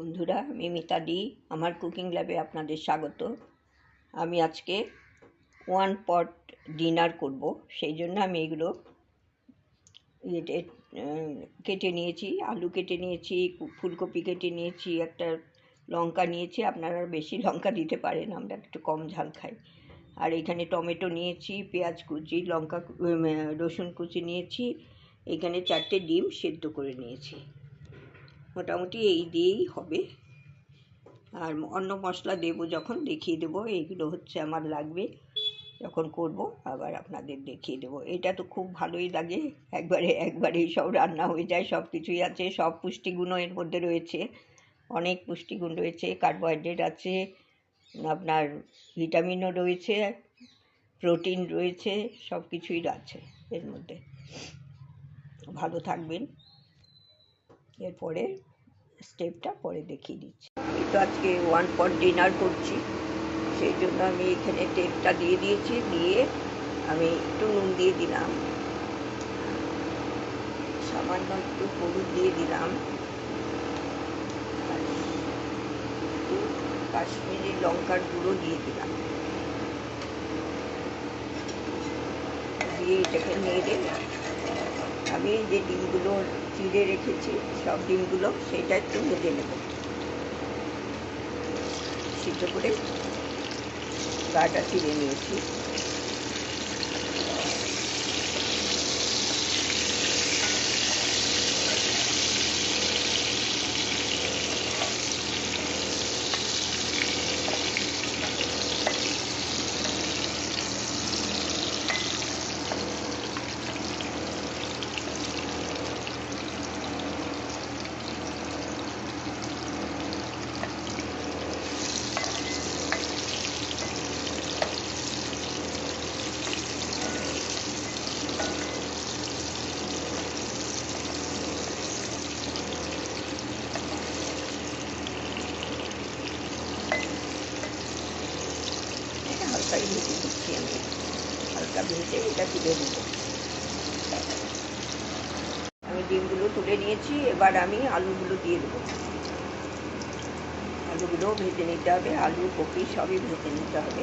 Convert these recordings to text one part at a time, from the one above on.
বন্ধুরা, আমি মিতাদি আমার কুকিং ল্যাবে আপনাদের স্বাগত। আমি আজকে ওয়ান পট ডিনার করব, সেই জন্য আমি এগুলো কেটে নিয়েছি, আলু কেটে নিয়েছি, ফুলকপি কেটে নিয়েছি, একটা লঙ্কা নিয়েছি, আপনারা বেশি লঙ্কা দিতে পারেন, আমরা একটু কম ঝাল খাই। আর এখানে টমেটো নিয়েছি, পেঁয়াজ কুচি, লঙ্কা রসুন কুচি নিয়েছি, এখানে চারটে ডিম সেদ্ধ করে নিয়েছি। মোটামুটি এই দিয়েই হবে। আর অন্য মশলা দেবো যখন, দেখিয়ে দেবো, এইগুলো হচ্ছে আমার লাগবে। যখন করব, আবার আপনাদের দেখিয়ে দেবো। এটা তো খুব ভালোই লাগে। একবারে, একবারেই সব রান্না হয়ে যায় সব কিছুই আছে, সব পুষ্টিগুণও এর মধ্যে রয়েছে। অনেক পুষ্টিগুণ রয়েছে, কার্বোহাইড্রেট আছে, আপনার ভিটামিনও রয়েছে, প্রোটিন রয়েছে সব কিছুই আছে এর মধ্যে। ভালো থাকবেন। এরপরে স্টেপটা পরে দেখিয়ে দিচ্ছি। আমি তো আজকে ওয়ান পট ডিনার করছি, সেই জন্য আমি এখানে তেলটা দিয়ে দিয়েছি, দিয়ে আমি একটু নুন দিয়ে দিলাম। সামান্য একটু হলুদ দিয়ে দিলাম। কাশ্মীরি লঙ্কার গুঁড়ো দিয়ে দিলাম। দিয়ে এটাকে নেড়ে আমি যে ডিমগুলো চিড়ে রেখেছি সব ডিমগুলো সেটা একটু ভেজে নেব। সিদ্ধ করে গাটা চিড়ে নিয়েছি এটা হালকাই ভেজে দিচ্ছি আমি হালকা ভেজে, এটা তুলে নেব। আমি ডিমগুলো তুলে নিয়েছি, এবার আমি আলুগুলো দিয়ে দেবো। আলুগুলোও ভেজে নিতে হবে, আলু কপি সবই ভেজে নিতে হবে।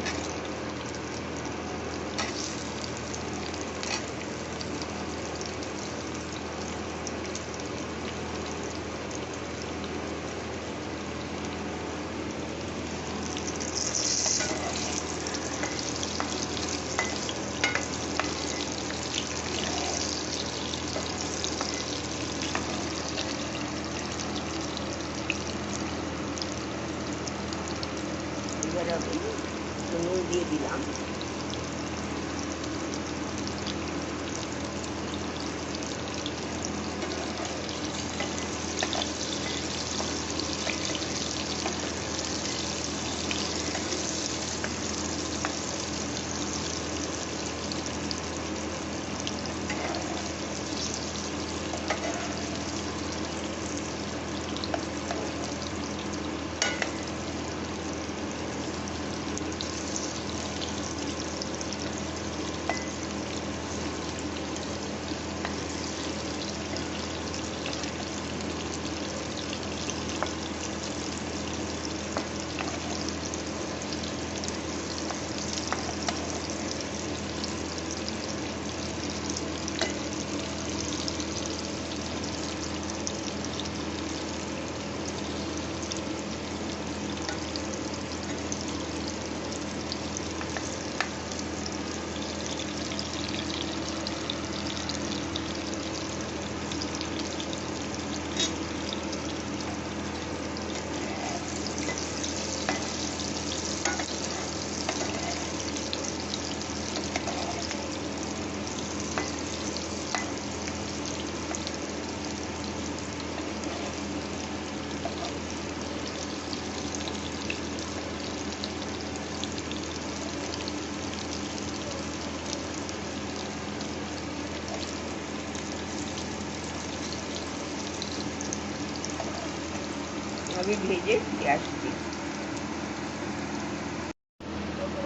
আমি ভেজে ফিরে আসছি।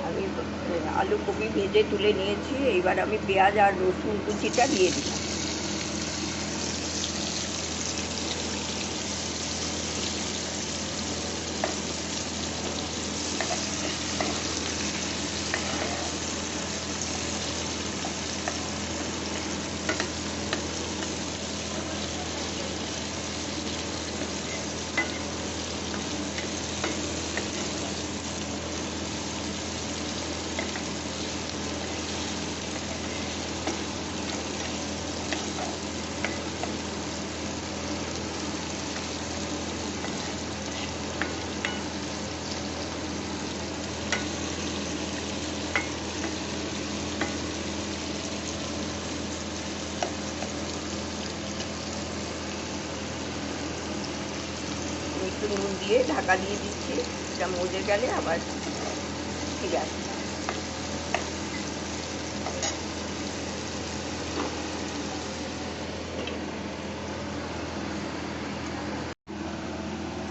আমি, আলু কপি ভেজে তুলে নিয়েছি, এইবার আমি পেঁয়াজ আর রসুন কুচিটা দিয়ে দিলাম একটু নুন দিয়ে ঢাকা দিয়ে দিচ্ছি। এটা মজে গেলে আবার ফিরে আসছি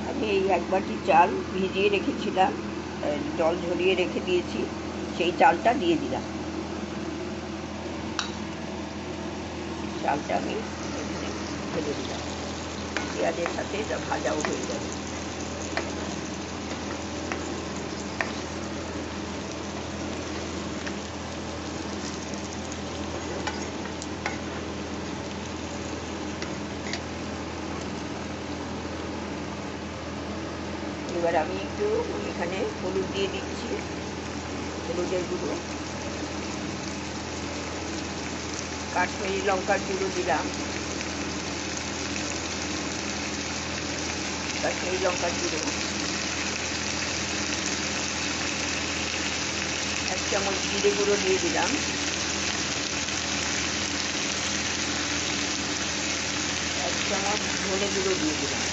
আমি এই এক বাটি চাল ভিজিয়ে রেখেছিলাম জল ঝরিয়ে রেখে দিয়েছি, সেই চালটা দিয়ে দিলাম। চালটা আমি ঢেলে দিলাম। পেঁয়াজের সাথে এটা ভাজাও হয়ে যাবে এবার আমি একটু এখানে হলুদ দিয়ে দিচ্ছি, হলুদের গুঁড়ো। কাশ্মীরি লঙ্কার গুঁড়ো দিলাম। কাশ্মীরি লঙ্কার গুঁড়ো। এক চামচ জিরে গুঁড়ো দিয়ে দিলাম। এক চামচ ধনে গুঁড়ো দিয়ে দিলাম।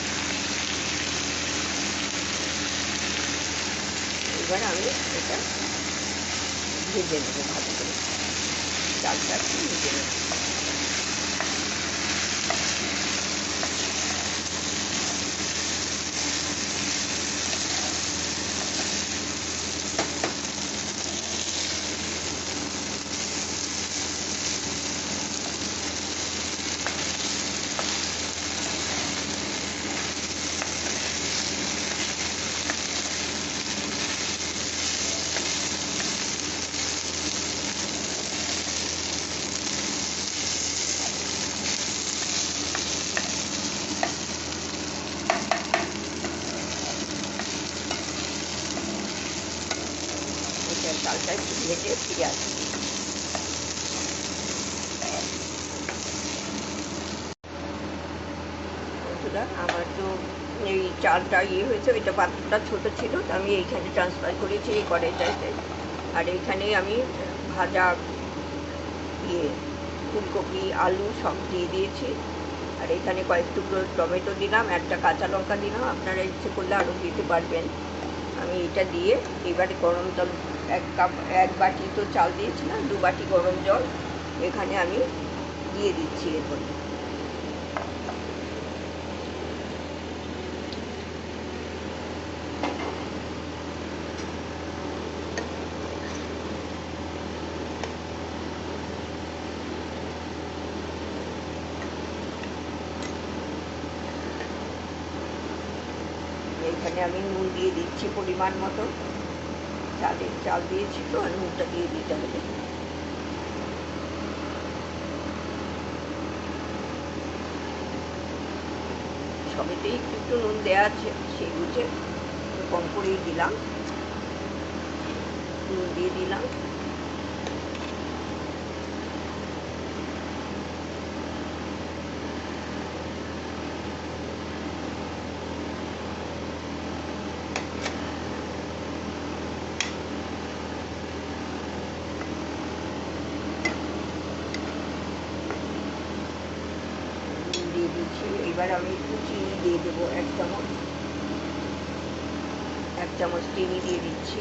এবার আমি এটা ভেজে নেব ভালো করে। চালটা একটু ভেজে নেব। চালটা একটু ফিরে বন্ধুরা, আমার তো এই চালটা ইয়ে হয়েছে এটা পাত্রটা ছোট ছিল, তো আমি এইখানে ট্রান্সফার করেছি এই কড়াইটাতে। আর এইখানে আমি ভাজা ইয়ে ফুলকপি, আলু সব দিয়ে দিয়েছি। আর এখানে কয়েক টুকরো টমেটো দিলাম, একটা কাঁচা লঙ্কা দিলাম। আপনারা ইচ্ছে করলে আরও দিতে পারবেন। আমি এটা দিয়ে এবারে গরম জল এক কাপ, এক বাটি তো চাল দিয়েছিলাম, দু বাটি গরম জল। এখানে আমি দিয়ে দিচ্ছি এর মধ্যে এইখানে আমি নুন দিয়ে দিচ্ছি পরিমাণ মতো। চালের চাল দিয়েছিল আর নুনটা দিয়ে দিতে হবে সবেতেই একটু একটু নুন দেওয়া আছে সেই বুঝে কম করেই দিলাম। নুন দিয়ে দিলাম নুন দিয়ে দিচ্ছি এবার আমি একটু চিনি দিয়ে দেবো, এক চামচ। এক চামচ চিনি দিয়ে দিচ্ছি।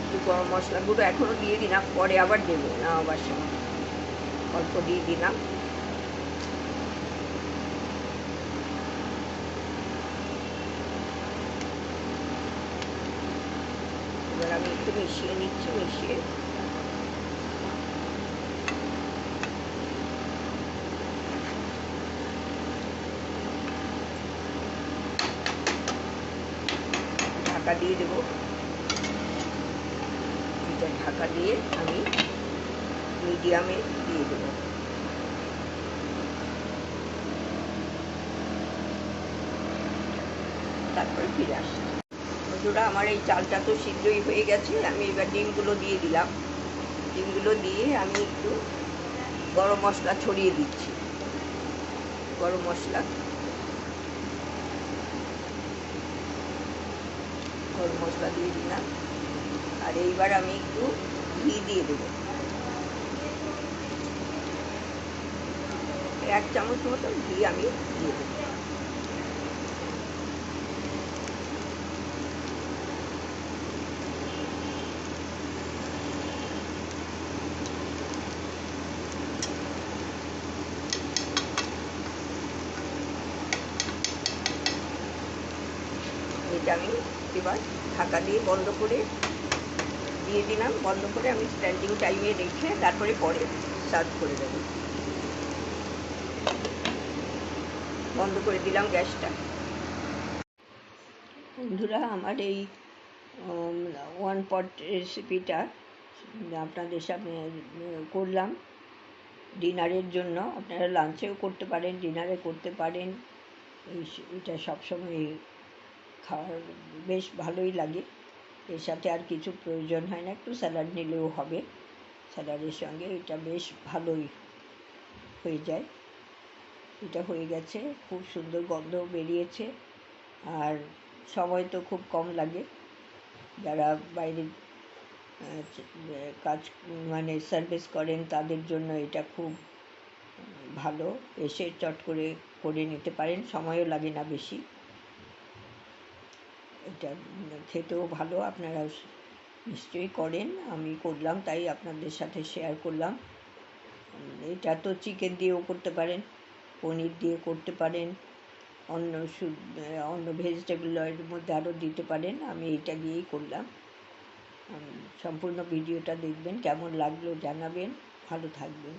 একটু গরম মশলা গুঁড়ো এখনও দিয়ে দিলাম, পরে আবার দেবো না আবার সময়। অল্প দিয়ে দিলাম এবার আমি একটু মিশিয়ে নিচ্ছি মিশিয়ে ঢাকা দিয়ে দেবো। এটা ঢাকা দিয়ে আমি মিডিয়ামে দিয়ে দেবো। তারপরে ফিরে আসছি। বন্ধুরা, আমার এই চালটা তো শীঘ্রই হয়ে গেছে, আমি এবার ডিমগুলো দিয়ে দিলাম। ডিমগুলো দিয়ে আমি একটু গরম মশলা ছড়িয়ে দিচ্ছি। গরম মশলা। গরম মশলা দিয়ে দিলাম। আর এইবার আমি একটু ঘি দিয়ে দেবো। এক চামচ মতো ঘি আমি দিয়ে দেবো এটা আমি এবার ঢাকা দিয়ে বন্ধ করে দিয়ে দিলাম। বন্ধ করে আমি স্ট্যান্ডিং টাইমে রেখে তারপরে পরে সার্ভ করে দেবো। বন্ধ করে দিলাম গ্যাসটা। বন্ধুরা, আমার এই ওয়ান পট রেসিপিটা আপনাদের সামনে করলাম। ডিনারের জন্য আপনারা লাঞ্চেও করতে পারেন, ডিনারে করতে পারেন। এটা সবসময় খাওয়ার বেশ ভালোই লাগে। এর সাথে আর কিছু প্রয়োজন হয় না, একটু স্যালাড নিলেও হবে। স্যালাডের সঙ্গে এটা বেশ ভালোই হয়ে যায়। এটা হয়ে গেছে, খুব সুন্দর গন্ধ বেরিয়েছে। আর সময় তো খুব কম লাগে। যারা বাইরে কাজ মানে সার্ভিস করেন তাদের জন্য এটা খুব ভালো। এসে চট করে করে নিতে পারেন, সময়ও লাগে না বেশি। এটা খেতেও ভালো আপনারা নিশ্চয়ই করেন, আমি করলাম তাই আপনাদের সাথে শেয়ার করলাম। এটা তো চিকেন দিয়েও করতে পারেন, পনির দিয়ে করতে পারেন, অন্য অন্য ভেজিটেবলের মধ্যে আরও দিতে পারেন, আমি এটা দিয়েই করলাম। সম্পূর্ণ ভিডিওটা দেখবেন, কেমন লাগল জানাবেন, ভালো থাকবেন।